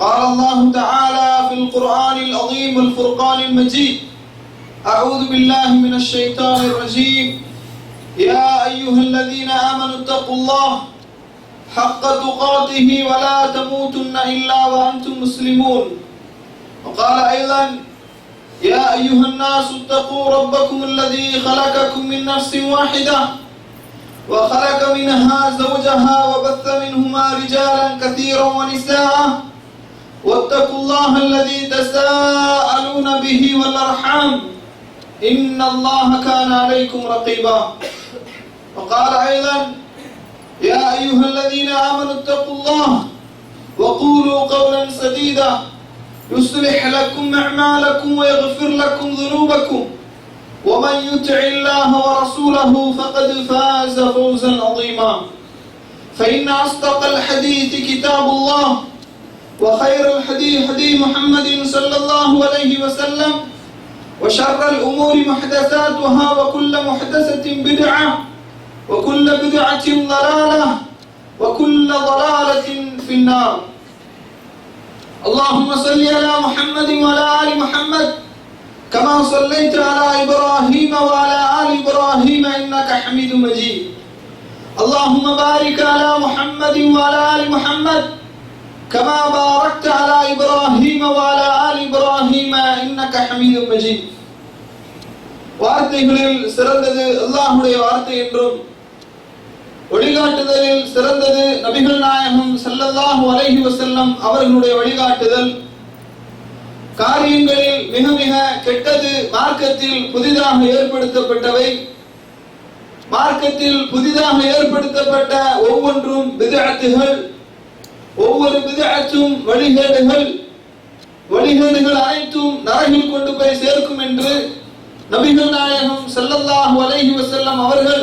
قال الله تعالى في القرآن العظيم والفرقان المجيد أعوذ بالله من الشيطان الرجيم. يا أيها الذين آمنوا اتقوا الله حق تقاته ولا تموتن إلا وأنتم مسلمون. وقال أيضا يا أيها الناس اتقوا ربكم الذي خلقكم من نفس واحدة وخلق منها زوجها وبث منهما رجالا كثيرا ونساء واتقوا الله الذي تساءلون به والأرحام إن الله كان عليكم رقيبا. وقال أيضا يا أيها الذين آمنوا اتقوا الله وقولوا قولا سديدا. يصلح لكم أعمالكم ويغفر لكم ذنوبكم. ومن يطع الله ورسوله فقد فاز فوزا عظيما. فإن أصدق الحديث كتاب الله. وخير الحديث حديث محمد صلى الله عليه وسلم وشر الأمور محدثاتها وكل محدثة بدعة وكل بدعة ضلالة وكل ضلالة في النار. اللهم صل على محمد وعلى آل محمد كما صليت على إبراهيم وعلى آل إبراهيم إنك حميد مجيد. اللهم بارك على محمد وعلى آل محمد كما باركت على إبراهيم وعلى آل إبراهيم إنك حميد مجيد வார்த்தைகளில் சிறந்தது அல்லாஹுடைய வார்த்தை என்றும் வழிகாட்டுதலில் சிறந்தது நபிகள் நாயகம் ஸல்லல்லாஹு அலைஹி வஸல்லம் அவர்களுடைய வழிகாட்டுதல் காரியங்களில் மிக மிக கெட்டது மார்க்கத்தில் புதிதாக ஏற்படுத்தப்பட்டவை மார்க்கத்தில் புதிதாக ஏற்படுத்தப்பட்ட ஒவ்வொன்றும் பிதஅத்துகள் ஒவ்வொரு விதத்தும் வழிகேடுகள் வழிகேடுகள் அனைத்தும் நரகில் கொண்டு போய் சேர்க்கும் என்று நபிகள் நாயகம் செல்லல்லாஹு அலைஹி வசல்லம் அவர்கள்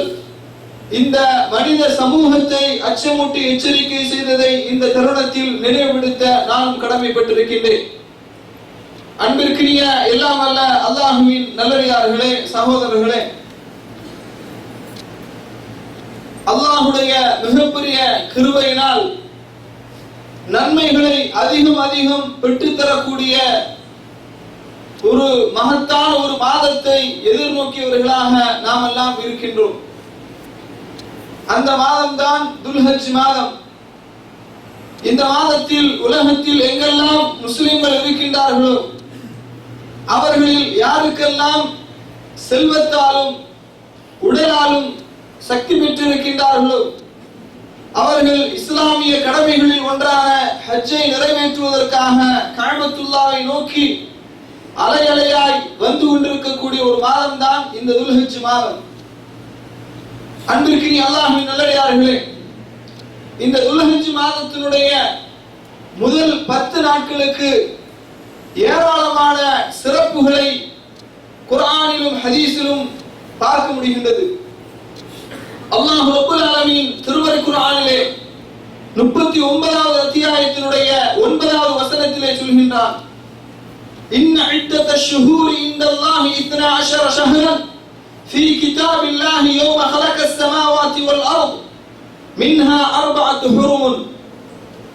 இந்த மனித சமூகத்தை அச்சமூட்டி எச்சரிக்கை செய்ததை இந்த தருணத்தில் நினைவுபடுத்த நான் கடமைப்பட்டிருக்கின்றேன். அன்பிற்கினிய எல்லாம் அல்ல அல்லாஹுவின் நல்லடியார்களே சகோதரர்களே அல்லாஹுடைய மிகப்பெரிய கிருவையினால் நன்மைகளை அதிகம் அதிகம் பெற்றுத்தரக்கூடிய ஒரு மகத்தான ஒரு மாதத்தை எதிர்நோக்கியவர்களாக நாம் எல்லாம் இருக்கின்றோம். அந்த மாதம்தான் துல்ஹஜ் மாதம். இந்த மாதத்தில் உலகத்தில் எங்கெல்லாம் முஸ்லிம்கள் இருக்கின்றார்களோ அவர்களில் யாருக்கெல்லாம் செல்வத்தாலும் உடலாலும் சக்தி பெற்றிருக்கின்றார்களோ அவர்கள் இஸ்லாமிய கடமைகளில் ஒன்றான ஹஜ்ஜை நிறைவேற்றுவதற்காக காபத்துல்லாவை நோக்கி அலை அலையாய் வந்து கொண்டிருக்கக்கூடிய ஒரு மாதம் தான் இந்த துல்ஹஜ் மாதம். அன்பிற்கு நீ அல்லாஹின் நல்லடியார்களே இந்த துல்ஹஜ் மாதத்தினுடைய முதல் பத்து நாட்களுக்கு ஏராளமான சிறப்புகளை குரானிலும் ஹதீஸிலும் பார்க்க முடிகின்றது. அல்லாஹ் ரப்புல் ஆலமீன் திருமறை குர்ஆனிலே முப்பத்தி ஒன்பதாவது அத்தியாயத்தினுடைய ஒன்பதாவது வசனத்திலே சொல்கின்றான் إن عدة الشهور عند الله اثنا عشر شهرا في كتاب الله يوم خلق السماوات والأرض منها أربعة حرم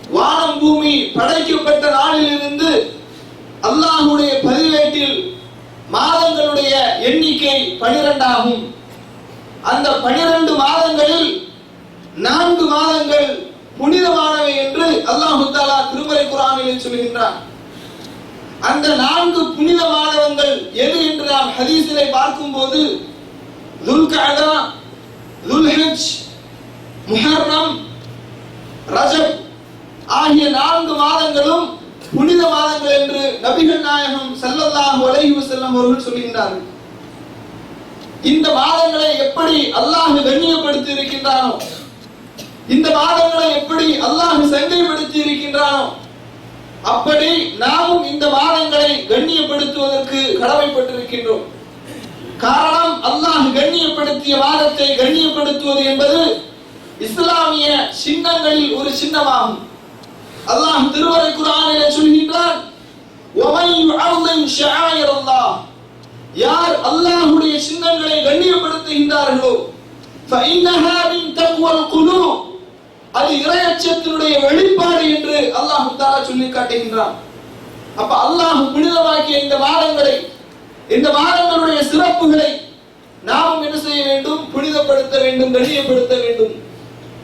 வானம் பூமி படைக்கப்பட்ட நாளிலிருந்து அல்லாஹுடைய பதிவேட்டில் மாதங்களுடைய எண்ணிக்கை பனிரெண்டாகும் அந்த பனிரெண்டு மாதங்களில் நான்கு மாதங்கள் புனிதமானவை என்று அல்லாஹு தாலா திருமறை குரானிலே சொல்கின்றார் அந்த நான்கு புனித மாதவங்கள் எது என்று நாம் ஹதீஸிலே பார்க்கும்போது துல்கஅதா துல்ஹஜ் முஹர்ரம் ரஜப் ஆகிய நான்கு மாதங்களும் புனித மாதங்கள் என்று நபிகள் நாயகம் செல்லல்லாஹு அலைஹி வஸல்லம் அவர்கள் சொல்கின்றார்கள். இந்த மாதங்களை எப்படி அல்லாஹ் கண்ணியப்படுத்தி இருக்கின்றானோ இந்த மாதங்களை எப்படி அல்லாஹ் சந்தைப்படுத்தி இருக்கின்றானோ அப்படி நாமும் இந்த மாதங்களை கண்ணியப்படுத்துவதற்கு கடமைப்பட்டிருக்கின்றோம். காரணம் அல்லாஹ் கண்ணியப்படுத்திய மாதத்தை கண்ணியப்படுத்துவது என்பது இஸ்லாமிய சின்னங்களில் ஒரு சின்னமாகும். அல்லாஹ் திருவரை குரானில சொல்கின்றான் யார் அல்லாஹுடைய சின்னங்களை கண்ணியப்படுத்துகின்றார்களோ அது இரையச்சத்தினுடைய வெளிப்பாடு என்று அல்லாஹ் தாரா சொல்லி காட்டுகின்றான். அப்ப அல்லாஹ் புனிதமாக்கிய இந்த வாரங்களை இந்த வாரங்களுடைய சிறப்புகளை நாம் என்ன செய்ய வேண்டும்? புனிதப்படுத்த வேண்டும் கண்ணியப்படுத்த வேண்டும்.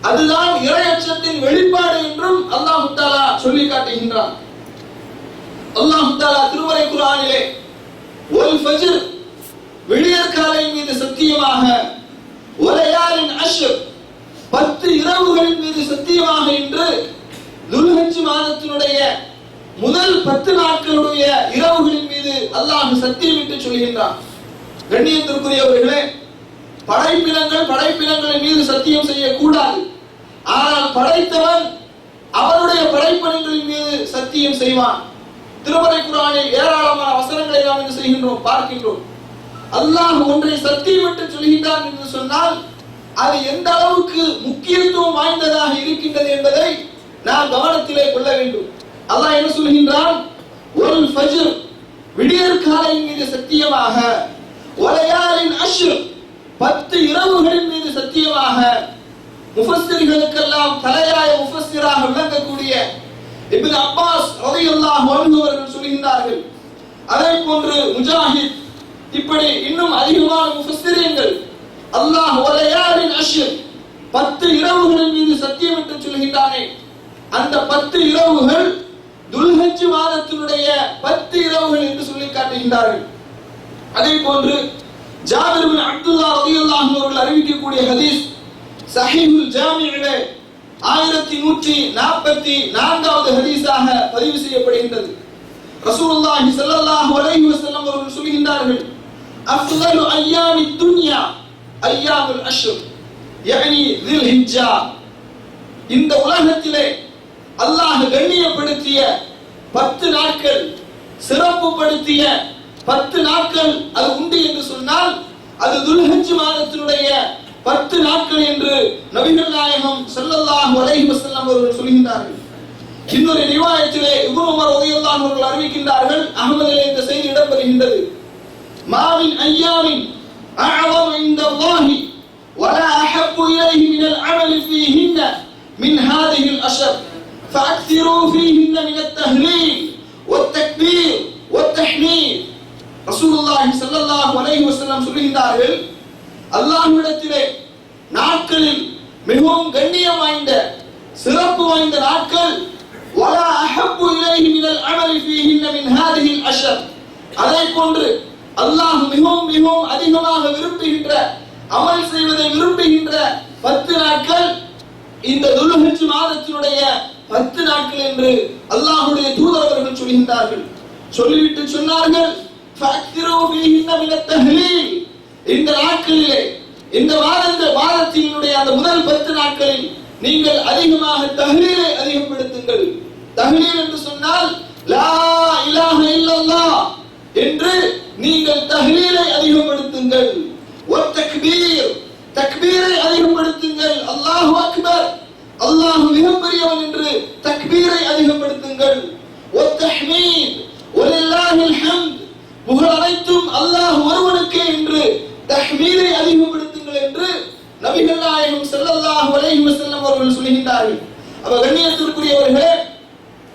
அதுதான் இரையச்சத்தின் வெளிப்பாடு என்றும் அல்லாஹு தாலா சொல்லி காட்டுகின்றான். அல்லாஹு தாலா திருமறை குரானிலே ஒரு ஃபஜ்ர் விடியற்காலை மீது சத்தியமாக ஒலையாரின் அஷ்ர் பத்து இரவுகளின் மீது சத்தியமாக என்று துல்ஹஜ் மாதத்தினுடைய முதல் பத்து நாட்களுடைய இரவுகளின் மீது அல்லாஹ் சத்தியமிட்டு சொல்கின்றான். கண்ணியத்திற்குரியவர்களே படைப்பினங்கள் படைப்பினங்களின் மீது சத்தியம் செய்யக்கூடாது. ஆனால் படைத்தவன் அவருடைய படைப்பினங்களின் மீது சத்தியம் செய்வான். திருமறை குரானில் ஏராளமான வசனங்களை நாம் என்ன செய்கின்றோம் பார்க்கின்றோம். அல்லாஹ் ஒன்றை சத்தியமிட்டு சொல்கின்றான் என்று சொன்னால் அது எந்த அளவுக்கு முக்கியத்துவம் வாய்ந்ததாக இருக்கின்றது என்பதை நாம் கவனத்திலே கொள்ள வேண்டும். அல்லாஹ் என்ன சொல்கின்றான்? ஒரு ஃபஜ்ர் விடியற் காலையின் மீது சத்தியமாக ஒலையாரின் அஷ்ர் பத்து இரவுகளின் மீது சத்தியமாக முஃபஸ்ஸிர்களுக்கெல்லாம் தலையாய முஃபஸ்திராக விளங்கக்கூடிய இப்னு அப்பாஸ் ரலியல்லாஹு அன்ஹு சொல்கின்றார்கள் அதே போன்று முஜாஹித் இப்படி இன்னும் அதிகமான முஃபஸ்திரியங்கள் அல்லாஹ் ஒலையாரின் அஷ்ர் பத்து இரவுகளின் மீது சத்தியம் என்று சொல்கின்றானே அந்த பத்து இரவுகள் துல்ஹஜ் மாதத்தினுடைய பத்து இரவுகள் என்று சொல்லி காட்டுகின்றார்கள். அதே போன்று ஜாபிர் பின் அப்துல்லா ரலியல்லாஹு அவர்கள் அறிவிக்கக்கூடிய ஹதீஸ் சஹீஹுல் ஜாமியிலே ஆயிரத்தி நூற்றி நாற்பத்தி நான்காவது ஹதீஸாக பதிவு செய்யப்படுகின்றது. ரசூலுல்லாஹி ஸல்லல்லாஹு அலைஹி வஸல்லம் அவர்கள் சொல்கின்றார்கள் அஃதலு அய்யாமி துன்யா அய்யாமுல் அஷ்ர் யஅனி ذில் ஹிஜ்ஜா இந்த உலகத்திலே அல்லாஹ் கண்ணியப்படுத்திய பத்து நாட்கள் சிறப்புப்படுத்திய பத்து நாட்கள் அது உண்டு என்று சொன்னால் அது துல்ஹஜ் மாதத்தினுடைய பத்து நாட்கள் என்று நபிகள் நாயகம் செல்லல்லாஹ் அலைஹி வஸல்லம் அவர்கள் சொல்கின்றார்கள். இன்னொரு ரிவாயத்திலே இப்னு உமர் அவர்கள் அறிவிக்கின்றார்கள் அகமதிலே இந்த செய்தி இடம்பெறுகின்றது. மாவின் ஐயாவின் அஅவம் இந்த அல்லாஹி ولا أحب إليه من العمل فيهن من هذه الأشر فأكثروا فيهن من التهليل والتكبير والتحميد رسول الله صلى الله عليه وسلم சொல்லுகின்றார்கள் அல்லாஹ்விடத்திலே நாட்களில் மிகவும் கண்ணியம் வாய்ந்த சிறப்பு வாய்ந்த நாட்கள். வலா அஹப்பு இலைஹி மினல் அமலி ஃபீஹின்ன மின் ஹாதிஹில் அஷர். அதை போன்று அல்லாஹ் மிகவும் மிகவும் அதிகமாக விரும்புகின்ற அமல் செய்வதை விரும்புகின்ற பத்து நாட்கள் இந்த துல்ஹஜ் மாதத்தினுடைய பத்து நாட்கள் என்று அல்லாஹுடைய தூதரவர்கள் சொல்கின்றார்கள். சொல்லிவிட்டு சொன்னார்கள் ஃபக்திரு ஃபீஹின்ன மினத் தஹ்லீல். இந்த நாட்களிலே இந்த வாரந்த வாரத்தினுடைய அந்த முதல் பத்து நாட்களில் நீங்கள் அதிகமாக தஹ்லீலை அதிகப்படுத்துங்கள். தஹ்லீல் என்று சொன்னால் லா இலாஹ இல்லல்லா என்று நீங்கள் தஹ்லீலை அதிகப்படுத்துங்கள். ஒரு தக்பீர் தக்பீரை அதிகப்படுத்துங்கள். அல்லாஹு அக்பர் அல்லாஹ் மிகப்பெரியவன் என்று தக்பீரை அதிகப்படுத்துங்கள். ஒரு தஹ்மீத் வலில்லாஹில் ஹம்த் புகழ் அனைத்தும் அல்லாஹ் ஒருவனுக்கே என்று தஹ்மீதை அதிகப்படுத்துங்கள் என்று நபிகள் நாயகம் ஸல்லல்லாஹு அலைஹி வஸல்லம் அவர்கள் சொல்கின்றார்கள் அப்ப கண்ணியத்திற்குரியவர்களே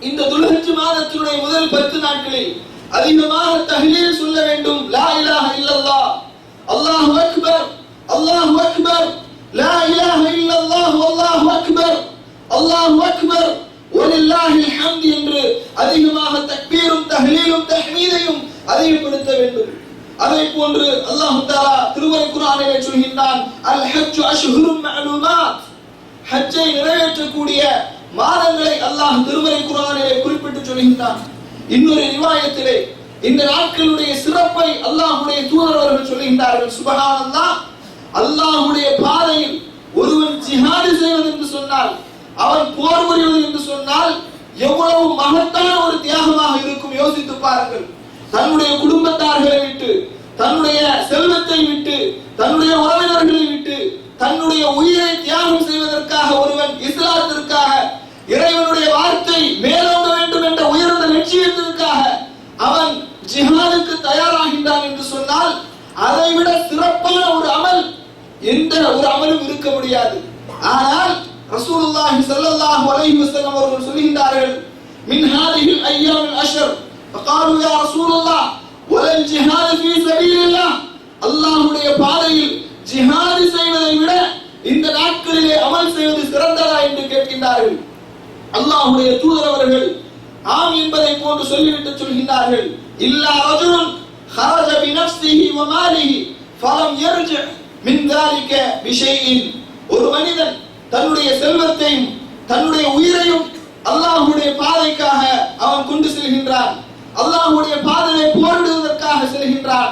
இந்த துல்ஹஜ் மாதத்தினுடைய முதல் பத்து நாட்களில் அதிகமாக தஹ்லீல் சொல்ல வேண்டும். லா இலாஹ இல்லல்லாஹ். அல்லாஹு அக்பர் அல்லாஹு அக்பர். லா இலாஹ இல்லல்லாஹ் அல்லாஹு அக்பர். அல்லாஹு அக்பர். வலில்லாஹில் ஹம்த் என்று அதிகமாக தக்பீரும் தஹ்லீலும் தஹ்மீதையும் அதிகப்படுத்த வேண்டும். அதை போன்று அல்லாஹ் தாலா திருவரை குரானிலே சொல்கின்றான் அல் ஹஜ்ஜு அஷ்ஹுரும் மஅலூமாத். ஹஜ்ஜை நிறைவேற்றக்கூடிய மாதங்களை அல்லாஹ் திருவரை குரானிலே குறிப்பிட்டு சொல்கின்றான். இன்னொரு ரிவாயத்திலே இந்த நாட்களுடைய சிறப்பை அல்லாஹ்வுடைய தூதர் அவர்கள் சொல்கின்றார்கள் சுபஹானல்லாஹ். அல்லாஹ்வுடைய பாதையில் ஒருவன் ஜிஹாது செய்வது என்று சொன்னால் அவன் போர் புரிவது என்று சொன்னால் எவ்வளவு மகத்தான ஒரு ஒரு தியாகமாக இருக்கும் யோசித்து பாருங்கள். தன்னுடைய குடும்பத்தார்களை விட்டு தன்னுடைய செல்வத்தை விட்டு தன்னுடைய உறவினர்களை விட்டு தன்னுடைய உயிரை தியாகம் செய்வதற்காக ஒருவன் இஸ்லாத்திற்காக இறைவனுடைய வார்த்தை மேலோங்க வேண்டும் என்ற உயர்ந்த லட்சியத்திற்காக அவன் ஜிஹாதுக்கு தயாராகின்றான் என்று சொன்னால் அதை விட சிறப்பான ஒரு அமல் எந்த ஒரு அமலும் இருக்க முடியாது. ஆனால் ரசூலுல்லாஹி ஸல்லல்லாஹு அலைஹி வஸல்லம் அவர்கள் சொல்கின்றார்கள் மின் ஹாதிஹில் அய்யாமில் அஷர். فقالوا يا رسول الله ولا الجهاد في سبيل الله அல்லாஹ்வுடைய பாதையில் ஜிஹாது செய்வதை விட இந்த நாட்களிலே அமல் செய்வது சிறந்ததா என்று கேட்கின்றார்கள் அல்லாஹ்வுடைய தூதர் அவர்கள் ஆம் என்பதை போன்று சொல்லிவிட்டு சொல்கின்றார்கள் இல்லா ரஜுலுன் خرج بنفسه وماله فلم يرجع من ذلك بشيء ஒரு மனிதன் தன்னுடைய செல்வத்தையும் தன்னுடைய உயிரையும் அல்லாஹ்வுடைய பாதைக்காக அவன் கொண்டு செல்கின்றான் அல்லாஹ்வுடைய பாதையை போரிடுவதற்காக செல்கின்றான்.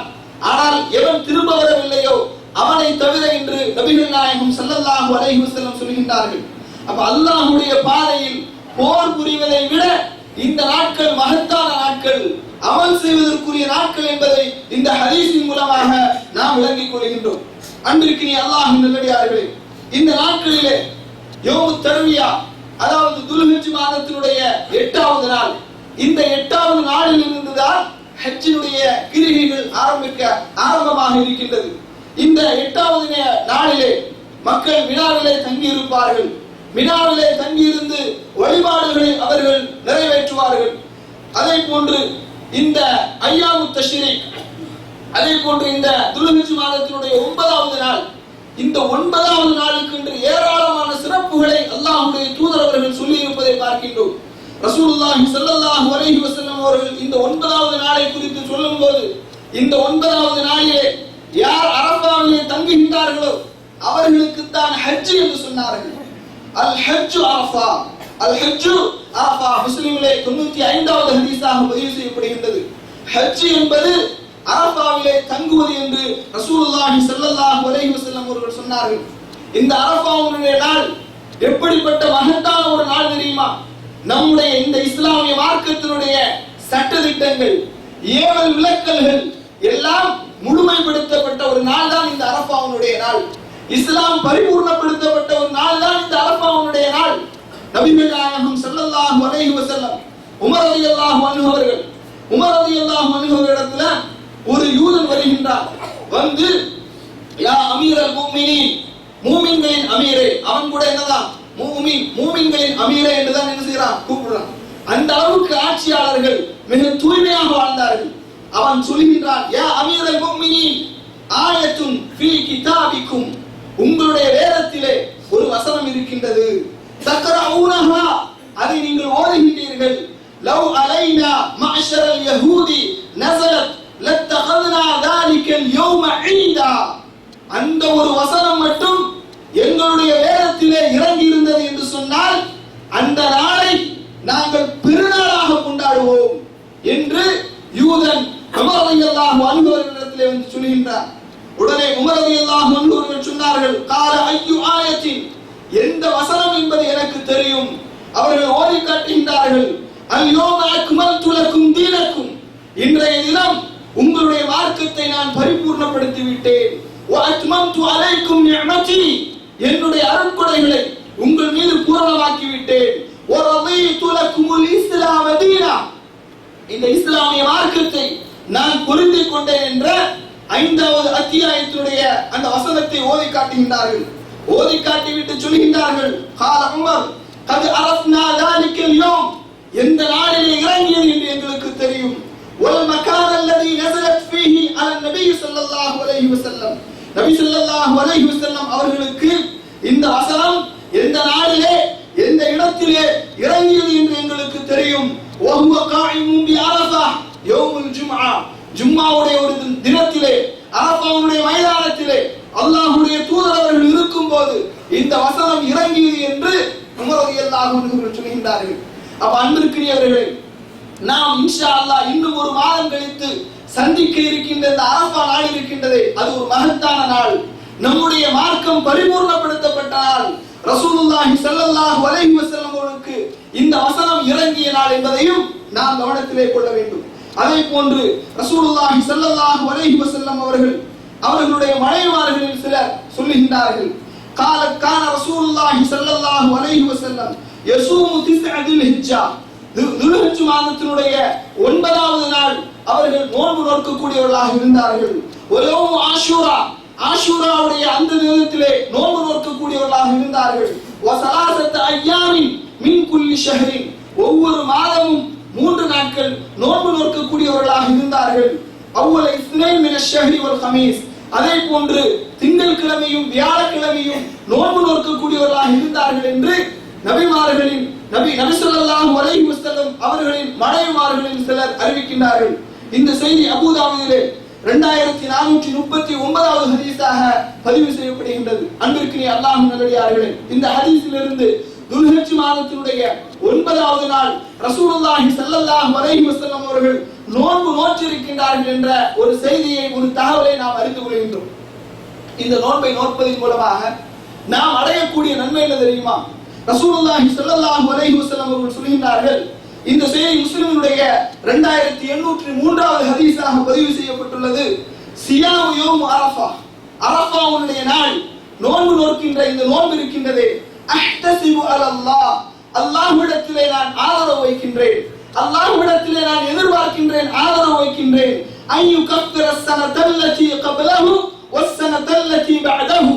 ஆனால் எவன் திரும்ப வரவில்லையோ அவனை தவிர என்று நபிகள் நாயகம் சல்லல்லாஹு அலைஹி வஸல்லம் சொல்கின்றார்கள். அப்ப அல்லாஹ்வுடைய பாதையில் போர் புரிவதை விட இந்த நாட்கள் மகத்தான நாட்கள் அமல் செய்வதற்குரிய நாட்கள் என்பதை இந்த ஹதீஸின் மூலமாக நாம் விளங்கிக் கொள்கின்றோம். அன்பிற்கு நீ அல்லாஹ் நல்லடியார்களே இந்த நாட்களிலே யோமு தருவியா அதாவது துல்ஹஜ் மாதத்தினுடைய எட்டாவது நாள் இந்த எட்டாவது நாளில் இருந்துதான் ஹஜ்ஜினுடைய கிரிகைகள் ஆரம்பிக்க ஆரம்பமாக இருக்கின்றது. இந்த எட்டாவது நாளிலே மக்கள் மினாவிலே தங்கி இருப்பார்கள் மினாவிலே தங்கியிருந்து வழிபாடுகளை அவர்கள் நிறைவேற்றுவார்கள். அதே போன்று இந்த ஐயாமு தஷ்ரீக் அதே போன்று இந்த துலுஹஜ் மாதத்தினுடைய ஒன்பதாவது நாள் இந்த ஒன்பதாவது நாளுக்கு என்று ஏராளமான சிறப்புகளை அல்லாஹுடைய தூதரவர்கள் சொல்லி இருப்பதை பார்க்கின்றோம். ரசூலுல்லாஹி ஸல்லல்லாஹு அலைஹி வஸல்லம் அவர்கள் இந்த ஒன்பதாவது நாளை குறித்து சொல்லும்போது இந்த ஒன்பதாவது நாளிலே யார் அரபாவிலே தங்குகின்றார்களோ அவர்களுக்கு தான் ஹஜ் என்று சொன்னார்கள். அல் ஹஜ்ஜு அரஃபா அல் ஹஜ்ஜு அரஃபா முஸ்லிமிலே 95வது ஹதீஸாக பதிவு செய்யப்படுகின்றது. ஹஜ் என்பது அரபாவிலே தங்குவது என்று ரசூலுல்லாஹி ஸல்லல்லாஹு அலைஹி வஸல்லம் அவர்கள் சொன்னார்கள். இந்த அரபாவுடைய நாள் எப்படிப்பட்ட மகத்தான ஒரு நாள் தெரியுமா? நம்முடைய இந்த இஸ்லாமிய மார்க்கத்தினுடைய சட்டத்திட்டங்கள் ஏவல் விளக்கல்கள் எல்லாம் முழுமைப்படுத்தப்பட்ட ஒரு நாள் தான் இந்த அரபாவுடைய நாள். இஸ்லாம் பரிபூர்ணப்படுத்தப்பட்ட ஒரு நாள் தான் இந்த அரபாவுடைய நாள். நபிகள் நாயகம் ஸல்லல்லாஹு அலைஹி வஸல்லம் உமர் ரலியல்லாஹு அன்ஹு அவர்கள் உமர் ரலியல்லாஹு அன்ஹு ஒரு யூதன் வருகின்றார். வந்து யா அமீரல் முஃமினீன் மூமின்களின் அமீரே அவன் கூட என்னதான்? மூமி மூமின்களின் அமீரே என்றுதான் என்ன செய்யறான் கூப்பிடுறான். அந்த அளவுக்கு ஆட்சியாளர்கள் மிக தூய்மையாக வாழ்ந்தார்கள். அவன் சொல்லுகின்றான் ஏ அமீரல் முக்மினின் ஆயத்தும் ஃபீ கிதாபிக்கும். உங்களுடைய வேதத்திலே ஒரு வசனம் இருக்கின்றது. தக்கரவுனஹா அதை நீங்கள் ஓதுகின்றீர்கள். லவ் அலைனா மஅஷரல் யஹூதி நசரத் லத்தகதனா தாலிகல் யௌம ஈதா. அந்த ஒரு வசனம் மட்டும் எங்களுடைய இறங்கி இருந்தது என்று சொன்னால் அந்த நாளை நாங்கள் பெருநாளாக கொண்டாடுவோம் என்று யூதன் உமரதையெல்லாம் அன்பவர்களிடத்திலே வந்து சொல்கின்றார். உடனே உமரதையெல்லாம் அன்பவர்கள் சொன்னார்கள் கால ஐயோ ஆயத்தின் எந்த வசனம் என்பது எனக்கு தெரியும்? அவர்கள் ஓடி காட்டுகின்றார்கள் அல்யோம அக்மல் துலக்கும் தீனக்கும் இன்றைய தினம் உங்களுடைய மார்க்கத்தை நான் பரிபூர்ணப்படுத்தி விட்டேன் அலைக்கும் என்னுடைய அருண்கொடைகளை உங்கள் மீது பூரணமாக்கி விட்டேன் ஒரு துலக்குமுல் இஸ்லாம் இந்த இஸ்லாமிய மார்க்கத்தை நான் புரிந்து கொண்டேன் என்ற ஐந்தாவது அத்தியாயத்துடைய அந்த வசனத்தை ஓதி காட்டுகின்றார்கள். ஓதி காட்டிவிட்டு சொல்கின்றார்கள் கால உமர் கது அரஸ்னா தாலிக்கல் யோம். எந்த நாளிலே இறங்கியது என்று எங்களுக்கு தெரியும். ஒரு மக்கார் அல்லது நசரத் ஃபீஹி அலன் நபி ஸல்லல்லாஹு அலைஹி வஸல்லம். நபி சொல்லாஹ் அலைஹி வஸல்லம் அவர்களுக்கு இந்த வசனம் எந்த நாளிலே எந்த இடத்திலே இறங்கியது என்று எங்களுக்கு தெரியும். வஹுவ காயிமும் பி அரஃபா யௌமுல் ஜும்மாவுடைய ஒரு தினத்திலே அரஃபாவுடைய மைதானத்திலே அல்லாஹ்வுடைய தூதர் இருக்கும் போது இந்த வசனம் இறங்கியது என்று உமர் ரலியல்லாஹு அன்ஹு சொல்கின்றார்கள். அப்ப அன்பிற்குரியவர்களே நாம் இன்ஷா அல்லாஹ் இன்னும் ஒரு மாதம் கழித்து சந்திக்க இருக்கின்ற இந்த அரபா நாள் இருக்கின்றதே. அது ஒரு மகத்தான நாள். நம்முடைய மார்க்கம் பரிபூர்ணப்படுத்தப்பட்ட நாள் ரசூலுல்லாஹி ஸல்லல்லாஹு அலைஹி வஸல்லம் அவர்களுக்கு இந்த வசனம் இறங்கிய நாள் என்பதையும் நாம் கவனத்திலே கொள்ள வேண்டும். அதே போன்று ரசூலுல்லாஹி ஸல்லல்லாஹு அலைஹி வஸல்லம் அவர்கள் அவர்களுடைய மனைவிமார்களில் சிலர் சொல்லுகின்றார்கள். கால கான ரசூலுல்லாஹி ஸல்லல்லாஹு அலைஹி வஸல்லம் யசூமு திஸ்அதில் ஹிஜ்ஜா துல்ஹிஜ் மாதத்தினுடைய ஒன்பதாவது நாள். அவர்கள் நோன்பு நோக்கக்கூடியவர்களாக இருந்தார்கள். ஒரே ஆஷூரா ஆஷூராவுடைய அந்த தினத்திலே நோன்பு நோக்கக்கூடியவர்களாக இருந்தார்கள். வசலாசத்து ஐயாமின் மின் குல்லி ஷஹரின். ஒவ்வொரு மாதமும் மூன்று நாட்கள் நோன்பு நோக்கக்கூடியவர்களாக இருந்தார்கள். அவ்வள இஸ்னைன் மின ஷஹரி ஒரு ஹமீஸ் அதே போன்று திங்கள் கிழமையும் வியாழக்கிழமையும் நோன்பு நோக்கக்கூடியவர்களாக இருந்தார்கள் என்று நபிமார்களின் நபி நபி ஸல்லல்லாஹு அலைஹி வஸல்லம் அவர்களின் மனைவிமார்களின் சிலர் அறிவிக்கின்றார்கள். இந்த செய்தி அபுதாபியிலே இரண்டாயிரத்தி நானூற்றி முப்பத்தி ஒன்பதாவது ஹதீஸாக பதிவு செய்யப்படுகின்றது. அன்பிற்கினி அல்லாஹ் நல்லடியார்களே இந்த ஹதீஸிலிருந்து துல்ஹஜ் மாதத்தினுடைய ஒன்பதாவது நாள் ரசூலுல்லாஹி ஸல்லல்லாஹு அலைஹி வஸல்லம் அவர்கள் நோன்பு நோற்றிருக்கின்றார்கள் என்ற ஒரு செய்தியை ஒரு தகவலை நாம் அறிந்து கொள்கின்றோம். இந்த நோன்பை நோற்பதன் மூலமாக நாம் அடையக்கூடிய நன்மை என்ன தெரியுமா? ரசூலுல்லாஹி ஸல்லல்லாஹு அலைஹி வஸல்லம் அவர்கள் சொல்கின்றார்கள் இந்த செய்தி முஸ்லிமுடைய 2803 மூன்றாவது ஹதீஸாக பதிவு செய்யப்பட்டுள்ளது. சியாமு யௌம் அரஃபா. அரஃபாவுடைய நாள். நோன்பு நோக்கின்ற இந்த நோன்பு இருக்கின்றதே. அஹ்தசிபு அலல்லாஹ். அல்லாஹ்விடத்திலே நான் ஆதரவு வைக்கின்றேன். அல்லாஹ்விடத்திலே நான் எதிர்பார்க்கின்றேன் ஆதரவு வைக்கின்றேன். ஐயு கஃபிர சனதல்லதி கப்லஹு வஸ்ஸனதல்லதி பஅதஹு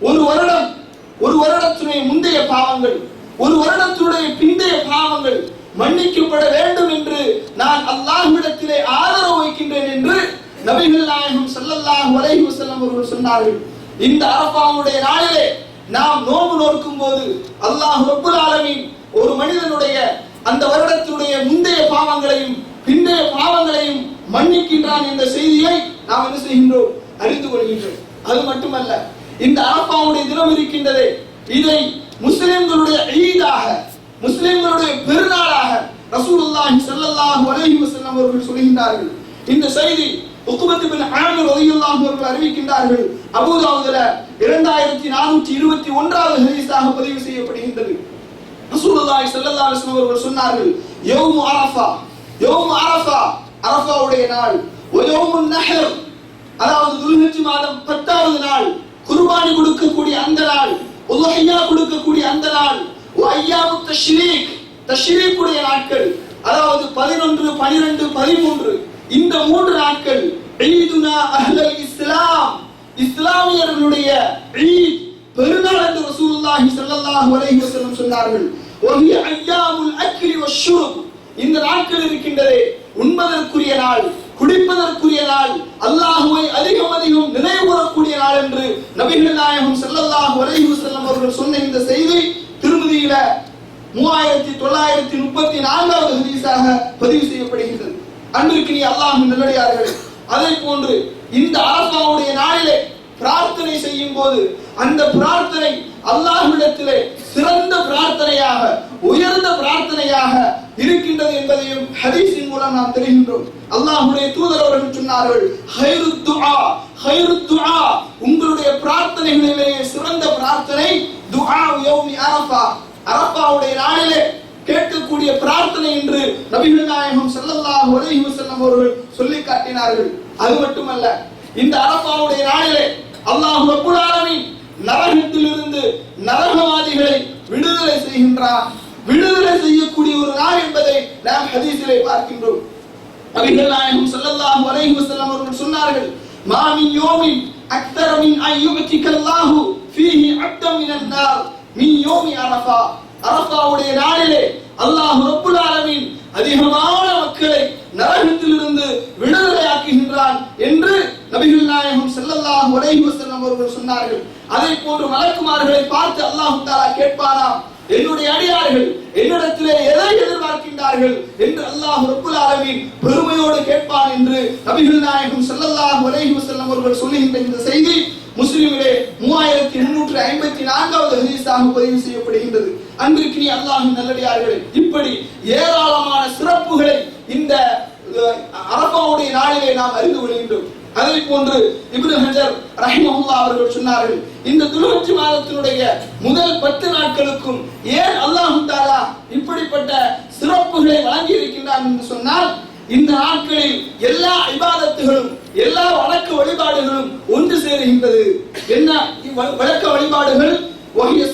ஒரு வருடம் ஒரு வருடத்துடைய முந்தைய பாவங்கள் ஒரு வருடத்துடைய பிந்தைய பாவங்கள் மன்னிக்கப்பட வேண்டும் என்று நான் அல்லாஹ்விடத்திலே ஆதரவு வைக்கின்றேன் என்று நபிகள் நாயகம் ஸல்லல்லாஹு அலைஹி வஸல்லம் அவர்கள் சொன்னார்கள். இந்த அரபாவுடைய நாளிலே நாம் நோம்பு நோக்கும் போது அல்லாஹ் ரப்புல் ஆலமீன் ஒரு மனிதனுடைய அந்த வருடத்துடைய முந்தைய பாவங்களையும் பிந்தைய பாவங்களையும் மன்னிக்கின்றான் என்ற செய்தியை நாம் என்ன செய்கின்றோம்? அறிந்து கொள்கின்றோம். அது மட்டுமல்ல இந்த அரபாவுடைய தினம் இருக்கின்றதே இதை முஸ்லிம்களுடைய ஈதாக முஸ்லிம்களுடைய பெருநாளாக ரசூலுல்லாஹி ஸல்லல்லாஹு அலைஹி வஸல்லம் அவர்கள் சொல்கின்றார்கள். இந்த செய்தி உக்குபத் பின் ஆமர் ரலியல்லாஹு அவர்கள் அறிவிக்கின்றார்கள். அபூதாவுதுல 2421வது ஹதீஸாக பதிவு செய்யப்படுகின்றது. ரசூலுல்லாஹி ஸல்லல்லாஹு அலைஹி வஸல்லம் அவர்கள் சொன்னார்கள் யௌமு அரஃபா யௌமு அரஃபா அரஃபாவுடைய நாள். ஒயோமு நஹர் அதாவது துல்ஹஜ் மாதம் 10வது நாள். குர்பானி கொடுக்கக்கூடிய அந்த நாள். உலஹியா கொடுக்கக்கூடிய அந்த நாள். ஐயாமு தஷ்ரீக் தஷ்ரீக்குடைய நாட்கள் அதாவது பதினொன்று பனிரெண்டு பதிமூன்று இந்த மூன்று நாட்கள் ஈதுனா அஹ்லல் இஸ்லாம் இஸ்லாமியர்களுடைய ஈத் பெருநாள் என்று ரசூலுல்லாஹி ஸல்லல்லாஹு அலைஹி வஸல்லம் சொன்னார்கள். ஒஹி ஐயாமுல் அக்லி வஷ்ஷுரப் இந்த நாட்கள் இருக்கின்றதே உண்பதற்குரிய நாள் குடிப்பதற்குரிய நாள் அல்லாஹுவை அதிகம் அதிகம் நினைவுகூரக்கூடிய நாள் என்று நபிகள் நாயகம் செல்லல்லாஹு அலைஹி வஸல்லம் அவர்கள் சொன்ன இந்த செய்தி திருமதியில மூவாயிரத்தி தொள்ளாயிரத்தி முப்பத்தி நான்காவது ஹதீஸாக பதிவு செய்யப்படுகின்றது. அன்பிற்கு நீ அல்லாஹ் நல்லடியார்கள் அதே போன்று இந்த அரசாவுடைய நாளிலே பிரார்த்தனை செய்யும் போது அந்த பிரார்த்தனை அல்லாஹ்விடத்திலே சிறந்த பிரார்த்தனையாக உயர்ந்த பிரார்த்தனையாக இருக்கின்றது என்பதையும் ஹதீஸின் மூலம் நாம் தெரிகின்றோம். அல்லாஹுடைய தூதர் அவர்கள் சொன்னார்கள் ஹைரு துஆ ஹைரு துஆ. உங்களுடைய பிரார்த்தனைகளிலேயே சிறந்த பிரார்த்தனை துஆ யௌமி அரஃபா. அரஃபாவுடைய நாளிலே கேட்கக்கூடிய பிரார்த்தனை என்று நபிகள் நாயகம் ஸல்லல்லாஹு அலைஹி வஸல்லம் அவர்கள் சொல்லி காட்டினார்கள். அது மட்டுமல்ல இந்த அரஃபாவுடைய நாளிலே அல்லாஹ் ரப்புல் ஆலமீன் நரகத்திலிருந்து நரகவாதிகளை விடுதலை செய்கின்றார் விடுதலை செய்யக்கூடிய ஒரு நாள் என்பதை நாம் ஹதீஸிலே பார்க்கின்றோம். நபிகள் நாயகம் ஸல்லல்லாஹு அலைஹி வஸல்லம் அவர்கள் சொன்னார்கள் மாமின் யோமின் அக்தர மின் அன் யுபதிக அல்லாஹு ஃபீஹி அப்தம் மினன் நார் மின் யோமி அரஃபா அரஃபாவுடைய நாளிலே அல்லாஹ் ரப்புல் ஆலமீன் அதிகமான மக்களை நரகத்திலிருந்து விடுதலையாக்குகின்றான் என்று நபிகள் நாயகம் ஸல்லல்லாஹு அலைஹி வஸல்லம் அவர்கள் சொன்னார்கள். அதை போன்று மலக்குமார்களை பார்த்து அல்லாஹ் தாலா கேட்பாராம் என்னுடைய அடியார்கள் என்னிடத்திலே எதை எதிர்பார்க்கின்றார்கள் என்று அல்லாஹ் ரப்புல் ஆலமீன் பெருமையோடு கேட்பான் என்று நபிகள் நாயகம் ஸல்லல்லாஹு அலைஹி வஸல்லம் அவர்கள் சொல்லுகின்ற இந்த செய்தி முஸ்லிமிலே மூவாயிரத்தி முன்னூற்றி ஐம்பத்தி நான்காவது ஹதீஸாக பதிவு செய்யப்படுகின்றது. அன்றைக்கு நீ அல்லாஹின் நல்லடியார்களே இப்படி ஏராளமான சிறப்புகளை இந்த அரபாவுடைய நாளிலே நாம் அறிந்து கொள்கின்றோம். அதை போன்று இப்னு ஹஜர் ரஹிமஹுல்லா அவர்கள் சொன்னார்கள் இந்த துலுஹஜ் மாதத்தினுடைய முதல் பத்து நாட்களுக்கும் ஏன் அல்லாஹ் தாலா இப்படிப்பட்ட சிறப்புகளை வழங்கி இருக்கின்றான் என்று சொன்னால் இந்த நாட்களில் எல்லா இபாதத்துகளும் எல்லா வழக்கு வழிபாடுகளும் ஒன்று சேருகின்றது. என்ன வழக்க வழிபாடுகள்? வஹிய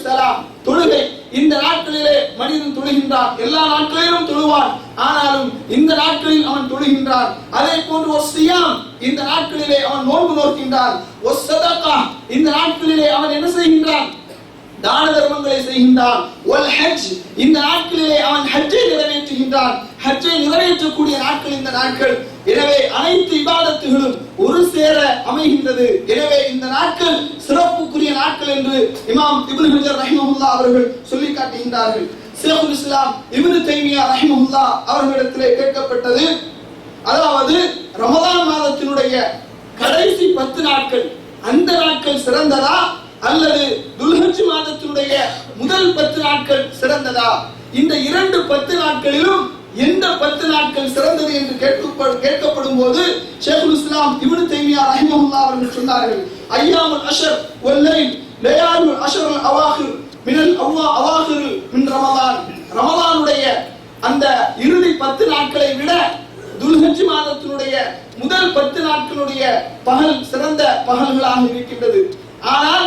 தொழுகை. இந்த நாட்களிலே மனிதன் தொழுகின்றான் எல்லா நாட்களிலும் தொழுவான். ஆனாலும் இந்த நாட்களில் அவன் தொழுகின்றான். அதே போன்று ஒரு சியாம் இந்த நாட்களிலே அவன் நோன்பு நோக்கின்றான். ஒரு சதகா இந்த நாட்களிலே அவன் என்ன செய்கின்றான்? தான தர்மங்களை செய்கின்றான். ஒல் ஹஜ் இந்த நாட்களிலே அவன் ஹஜ்ஜை நிறைவேற்றுகின்றான். ஹஜ்ஜை நிறைவேற்றக்கூடிய நாட்கள் இந்த நாட்கள். எனவே அனைத்து இபாதத்துகளும் ஒரு சேர அமைகின்றது. எனவே இந்த நாட்கள் சிறப்புக்குரிய நாட்கள் என்று இமாம் இபுல் ஹஜர் ரஹிமஹுல்லா அவர்கள் சொல்லி காட்டுகின்றார்கள். ஷேகுல் இஸ்லாம் இவரு தைமியா ரஹிமுல்லா அவர்களிடத்திலே கேட்கப்பட்டது. அதாவது ரமதான் மாதத்தினுடைய கடைசி பத்து நாட்கள் அந்த நாட்கள் சிறந்ததா? அல்லது துல்ஹஜ் மாதத்தினுடைய முதல் பத்து நாட்கள் சிறந்ததா? இந்த இரண்டு பத்து நாட்களிலும் எந்த பத்து நாட்கள் சிறந்தது என்று கேட்கப்படும் கேட்கப்படும் போது ஷேகுல் இஸ்லாம் இவனு தைமியா ரஹிமஹுல்லா அவர்கள் சொன்னார்கள் ஐயாமுல் அஷர் ஒல்லை லயாலுல் அஷர் அவாஹிர். மினல் அவ்வா அவாஹிர் மின் ரமலானுடைய அந்த இறுதி பத்து நாட்களை விட துல்ஹஜ் மாதத்தினுடைய முதல் பத்து நாட்களுடைய பகல் சிறந்த பகல்களாக இருக்கின்றது. ஆனால்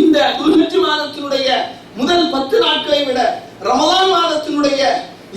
இந்த துல்ஹஜ் மாதத்தினுடைய முதல் பத்து நாட்களை விட ரமலான் மாதத்தினுடைய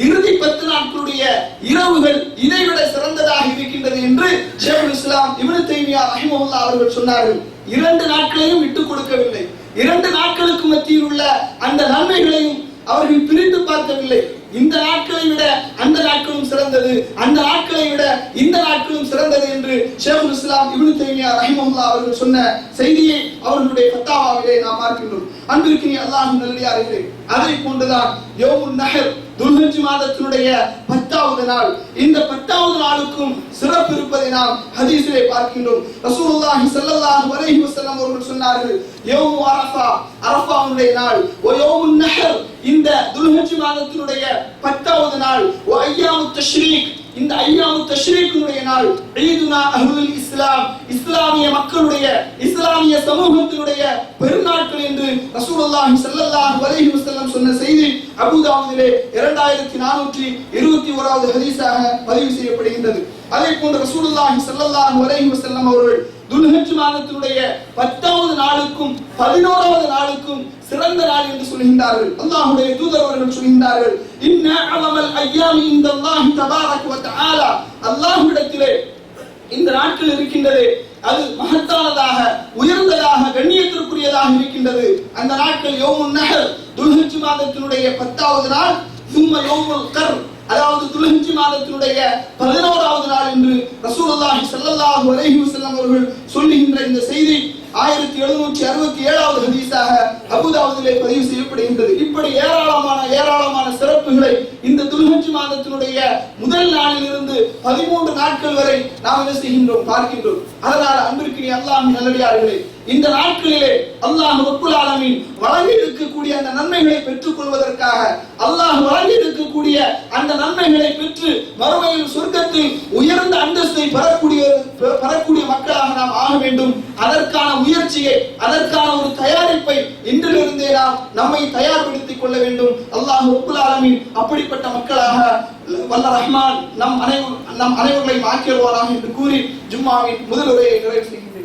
இறுதி பத்து நாட்களுடைய இரவுகள் இதைவிட சிறந்ததாக இருக்கின்றது என்று ஷேகுல் இஸ்லாம் இவனு தைமியா ரஹிமஹுல்லா அவர்கள் சொன்னார்கள். இரண்டு நாட்களையும் விட்டுக் கொடுக்கவில்லை. இரண்டு நாட்களுக்கு மத்தியில் உள்ள அந்த நன்மைகளையும் அவர்கள் பிரித்து பார்க்கவில்லை. இந்த நாட்களை விட அந்த நாட்களும் சிறந்தது அந்த நாட்களை விட இந்த நாட்களும் சிறந்தது என்று ஷேகுல் இஸ்லாம் இப்னு தைமியா ரஹிமஹுல்லா அவர்கள் சொன்ன செய்தியை அவர்களுடைய ஃபத்தாவாவிலே நாம் பார்க்கின்றோம். அன்பிற்கு அல்லாஹும் நல்லடியார்களே அதை போன்றுதான் யோமுன் நஹர் துல்ஹஜ் மாதத்தினுடைய பத்தாவது நாள். இந்த பத்தாவது நாளுக்கும் சிறப்பு இருப்பதை நாம் ஹதீஸிலே பார்க்கின்றோம். ரசூலுல்லாஹி ஸல்லல்லாஹு அலைஹி வஸல்லம் அவர்கள் சொன்னார்கள் யௌமு அரஃபா அரஃபாவுடைய நாள். வ யௌமுன் நஹர் இந்த துல்ஹஜ் மாதத்தினுடைய பத்தாவது நாள். வ அய்யாமு தஷ்ரீக் இந்த ஐயாமு தஷ்ரீக்குடைய நாள் ஈதுனா அஹ்லுல் இஸ்லாம் இஸ்லாமிய மக்களுடைய இஸ்லாமிய சமூகத்தினுடைய பெருநாட்கள் என்று ரசூலுல்லாஹி ஸல்லல்லாஹு அலைஹி வஸல்லம் சொன்ன செய்தி அபூதாவுதிலே 2421 வது ஹதீஸாக பதிவு செய்யப்படுகின்றது. அதே போன்று ரசூலுல்லாஹி ஸல்லல்லாஹு அலைஹி வஸல்லம் அவர்கள் துல்ஹஜ் மாதத்தினுடைய பத்தாவது நாளுக்கும் பதினோராவது நாளுக்கும் சிறந்த நாள் என்று சொல்கின்றார்கள். அல்லாஹுடைய தூதர் அவர்கள் சொல்கின்றார்கள் இன்ன அவமல் ஐயாமி இந்தல்லாஹி தபாரக வ தஆலா அல்லாஹ்விடத்திலே இந்த நாட்கள் இருக்கின்றது அது மகத்தானதாக உயர்ந்ததாக கண்ணியத்திற்குரியதாக இருக்கின்றது. அந்த நாட்கள் யோமுன் நஹர் துல்ஹஜ் மாதத்தினுடைய பத்தாவது நாள் சும்ம யோமுல் கர் அதாவது துல்ஹஜ் மாதத்தினுடைய பதினோராவது நாள் என்று ரசூலுல்லாஹி ஸல்லல்லாஹு அலைஹி வஸல்லம் அவர்கள் சொல்லுகின்ற இந்த செய்தி ஆயிரத்தி எழுநூற்றி அறுபத்தி ஏழாவது ஹதீஸாக அபுதாவுதிலே பதிவு செய்யப்படுகின்றது. இப்படி ஏராளமான ஏராளமான சிறப்புகளை இந்த துல்ஹஜ் மாதத்தினுடைய முதல் நாளில் இருந்து பதிமூன்று நாட்கள் வரை நாம் என்ன செய்கின்றோம் பார்க்கின்றோம். அதனால் அன்பிற்கினி அல்லாஹ் நல்லடியார்களே இந்த நாட்களிலே அல்லாஹ் ரப்புல் ஆலமீன் வழங்கி இருக்கக்கூடிய அந்த நன்மைகளை பெற்றுக் கொள்வதற்காக அல்லாஹ் வழங்கி இருக்கக்கூடிய அந்த நன்மைகளை பெற்று மறுமையில் சொர்க்கத்தில் உயர்ந்த அந்தஸ்தை பெறக்கூடிய பெறக்கூடிய மக்களாக நாம் ஆக வேண்டும். அதற்கான முயற்சியை அதற்கான ஒரு தயாரிப்பை இன்றிலிருந்தே நாம் நம்மை தயார்படுத்திக் கொள்ள வேண்டும். அல்லாஹ் ரப்புல் ஆலமீன் அப்படிப்பட்ட மக்களாக வல்ல ரஹ்மான் நம் அனைவர் நம் அனைவர்களையும் ஆக்கிடுவாராக என்று கூறி ஜும்மாவின் முதல் உரையை நிறைவு செய்கின்றேன்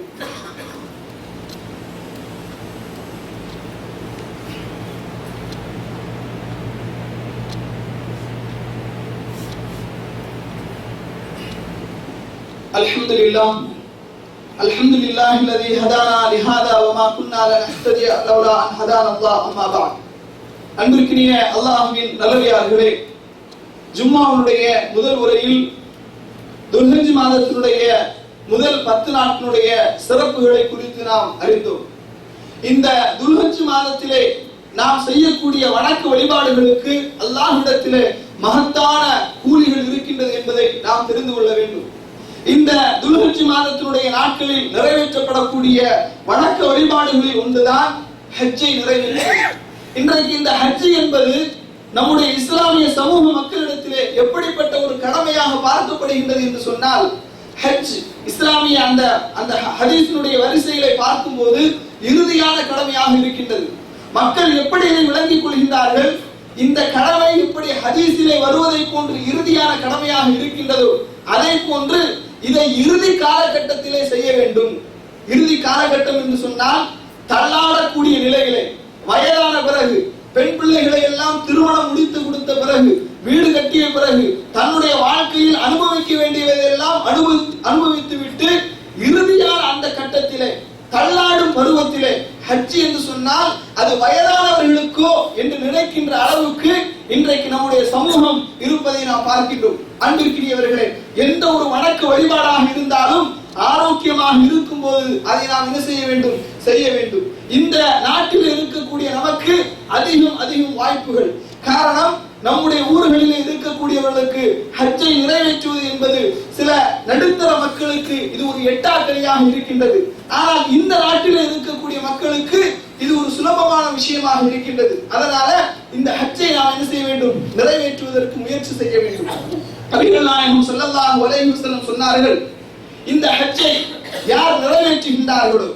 الحمد لله الحمد لله الذي هدانا لهذا وما كنا لنهتدي لولا ان هدانا الله اما بعد அன்பிற்கினிய அல்லாஹ்வின் நல்லடியார்களே ஜும்மாவுடைய முதல் உரையில் துல்ஹஜ் மாதத்தினுடைய முதல் பத்து நாட்களுடைய சிறப்புகளை குறித்து நாம் அறிந்தோம் இந்த துல்ஹஜ் மாதத்திலே நாம் செய்யக்கூடிய வணக்க வழிபாடுகளுக்கு அல்லாஹ்விடத்திலே மகத்தான கூலிகள் இருக்கின்றது என்பதை நாம் தெரிந்து கொள்ள வேண்டும் இந்த துல்ஹஜ் மாதத்தினுடைய நாட்களில் நிறைவேற்றப்படக்கூடிய வணக்க வழிபாடுகளில் ஒன்றுதான் ஹஜ்ஜை நிறைவேற்ற இன்றைக்கு இந்த ஹஜ் என்பது நம்முடைய இஸ்லாமிய சமூக மக்களிடத்திலே எப்படிப்பட்ட ஒரு கடமையாக பார்க்கப்படுகின்றது என்று சொன்னால் ஹஜ் இஸ்லாமிய அந்த அந்த ஹதீஸினுடைய வரிசைகளை பார்க்கும்போது இறுதியான கடமையாக இருக்கின்றது. மக்கள் எப்படி இதை விளங்கிக் கொள்கின்றார்கள்? இந்த கடமை இப்படி ஹதீஸிலே வருவதை போன்று இறுதியான கடமையாக இருக்கின்றதோ அதை போன்று இதை இறுதி காலகட்டத்திலே செய்ய வேண்டும். இறுதி காலகட்டம் என்று சொன்னால் தள்ளாடக்கூடிய நிலையிலே வயதான பிறகு பெண் பிள்ளைகளை எல்லாம் திருமணம் முடித்து கொடுத்த பிறகு வீடு கட்டிய பிறகு தன்னுடைய வாழ்க்கையில் அனுபவிக்க வேண்டியதையெல்லாம் அனுபவி அனுபவித்து விட்டு இறுதியான அந்த கட்டத்திலே தள்ளாடும் பருவத்திலே ஹஜ் என்று சொன்னால் அது வயதானவர்களுக்கோ என்று நினைக்கின்ற அளவுக்கு இன்றைக்கு நம்முடைய சமூகம் இருப்பதை நாம் பார்க்கின்றோம். அன்பிற்கினியவர்களே எந்த ஒரு வணக்க வழிபாடாக இருந்தாலும் ஆரோக்கியமாக இருக்கும் போது அதை நாம் என்ன செய்ய வேண்டும்? செய்ய வேண்டும். இந்த நாட்டில் இருக்கக்கூடிய நமக்கு அதிகம் அதிகம் வாய்ப்புகள். காரணம் நம்முடைய ஊர்களில் இருக்கக்கூடியவர்களுக்கு ஹஜ்ஜை நிறைவேற்றுவது என்பது சில நடுத்தர மக்களுக்கு இது ஒரு எட்டாக்கரையாக இருக்கின்றது. ஆனால் இந்த நாட்டில் இருக்கக்கூடிய மக்களுக்கு இது ஒரு சுலபமான விஷயமாக இருக்கின்றது. அதனால இந்த ஹஜ்ஜை நாம் என்ன செய்ய வேண்டும்? நிறைவேற்றுவதற்கு முயற்சி செய்ய வேண்டும். நபிகள் நாயகம் ஸல்லல்லாஹு அலைஹி சொன்னார்கள் இந்த ஹஜ்ஜை யார் நிறைவேற்றுகின்றார்களோ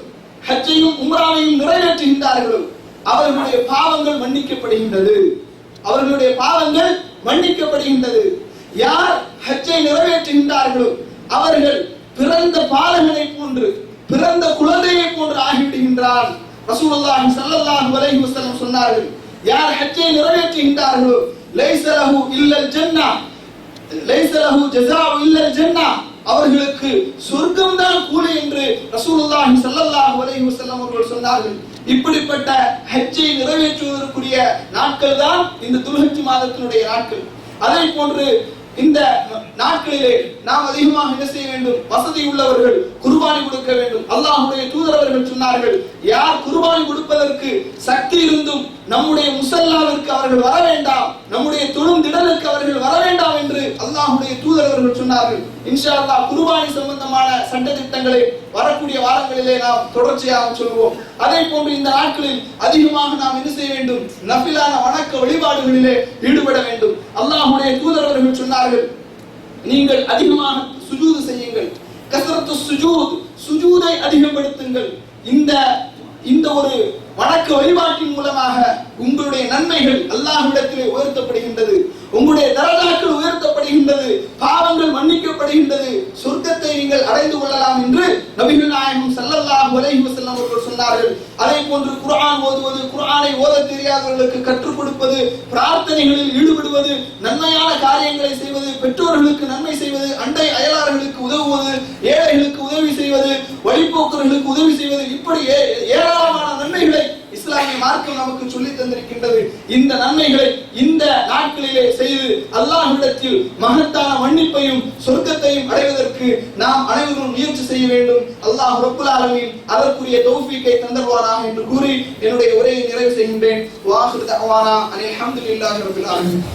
ஹஜ்ஜையும் உம்ராவையும் நிறைவேற்றுகின்றார்களோ அவர்களுடைய பாவங்கள் மன்னிக்கப்படுகின்றது. அவர்களுடைய பாவங்கள் மன்னிக்கப்படுகின்றது. யார் ஹஜ்ஜை நிறைவேற்றுகின்றார்களோ அவர்கள் பிறந்த பாலகனை போன்று பிறந்த குழந்தையை போன்று ஆகிவிடுகின்றார் ரசூலுல்லாஹி ஸல்லல்லாஹு அலைஹி வஸல்லம் சொன்னார்கள் யார் ஹஜ்ஜை நிறைவேற்றுகின்றார்களோ லைஸ லஹு இல்லல் ஜன்னா லைஸ லஹு ஜஸாஉ இல்லல் ஜன்னா அவர்களுக்கு சொர்க்கம் தான் கூலி என்று ரசூலுல்லாஹி ஸல்லல்லாஹு அலைஹி வஸல்லம் அவர்கள் சொன்னார்கள். இப்படிப்பட்ட ஹஜ்ஜை நிறைவேற்றுவதற்குரிய நாட்கள் தான் இந்த துல்ஹஜ் மாதத்தினுடைய நாட்கள். அதே போன்று இந்த நாட்களிலே நாம் அதிகமாக என்ன செய்ய வேண்டும்? வசதி உள்ளவர்கள் குர்பானி கொடுக்க வேண்டும். அல்லாஹுடைய தூதரவர்கள் சொன்னார்கள் யார் குர்பானி கொடுப்பதற்கு சக்தி இருந்தும் நம்முடைய முசல்லாவிற்கு அவர்கள் வர வேண்டாம் நம்முடைய தொழும் திடலுக்கு அவர்கள் வர வேண்டாம் என்று அல்லாஹுடைய தூதரவர்கள் சொன்னார்கள். இன்ஷா அல்லாஹ் குர்பானி சம்பந்தமான சட்ட திட்டங்களை வரக்கூடிய வாரங்களிலே நாம் தொடர்ச்சியாக சொல்வோம். அதே போன்று இந்த நாட்களில் அதிகமாக நாம் என்ன செய்ய வேண்டும்? நபிலான வணக்க வழிபாடுகளிலே ஈடுபட வேண்டும். அல்லாஹுடைய தூதரவர்கள் சொன்னார்கள் நீங்கள் அதிகமாக சுஜூது செய்யுங்கள். கசரத்து சுஜூத் சுஜூதை அதிகப்படுத்துங்கள். இந்த இந்த ஒரு வணக்க வழிபாட்டின் மூலமாக உங்களுடைய நன்மைகள் அல்லாஹ்விடத்திலே உயர்த்தப்படுகின்றது. உங்களுடைய தரதாக்கள் உயர்த்தப்படுகின்றது பாவங்கள் மன்னிக்கப்படுகின்றது. சொர்க்கத்தை நீங்கள் அடைந்து கொள்ளலாம் என்று நபிகள் நாயகம் ஸல்லல்லாஹு அலைஹி வஸல்லம் அவர்கள் சொன்னார்கள். அதே போன்று குர்ஆன் ஓதுவது குர்ஆனை ஓதத் தெரியாதவர்களுக்கு கற்றுக் கொடுப்பது பிரார்த்தனைகளில் ஈடுபடுவது நன்மையான காரியங்களை செய்வது பெற்றோர்களுக்கு நன்மை செய்வது அண்டை அயலார்களுக்கு உதவுவது ஏழைகளுக்கு உதவி செய்வது வழிபோக்கர்களுக்கு உதவி செய்வது இப்படி ஏ- ஏராளமான நன்மைகளை இஸ்லாமிய மார்க்கம் நமக்கு சொல்லி தந்திருக்கின்றது. இந்த நன்மைகளை இந்த நாட்களிலே செய்து அல்லாஹ்விடத்தில் மகத்தான மன்னிப்பையும் சொர்க்கத்தையும் அடைவதற்கு நாம் அனைவரும் முயற்சி செய்ய வேண்டும். அல்லாஹ் ரப்புல் ஆலமீன் அதற்குரிய தௌஃபீக்கை தந்தருவானாக என்று கூறி என்னுடைய உரையை நிறைவு செய்கின்றேன். வாஹிர் தஅவானா அனில் ஹம்துலில்லாஹி ரப்பில் ஆலமீன்.